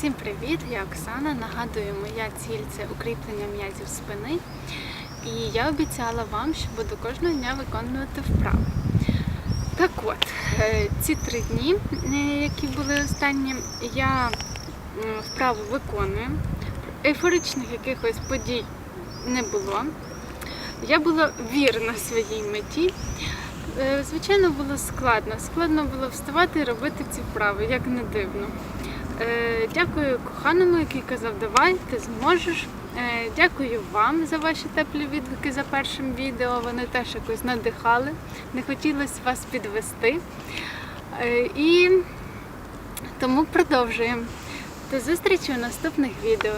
Всім привіт! Я Оксана. Нагадую, моя ціль це укріплення м'язів спини. І я обіцяла вам, що буду кожного дня виконувати вправи. Так от, е, ці три дні, е, які були останні, я вправу виконую. Ейфоричних якихось подій не було. Я була вірна своїй меті. Е, Звичайно, було складно. Складно було вставати і робити ці вправи, як не дивно. Е, Дякую коханому, який казав, давай, ти зможеш. Е, Дякую вам за ваші теплі відгуки за першим відео. Вони теж якось надихали. Не хотілося вас підвести. Е, І тому продовжуємо. До зустрічі у наступних відео.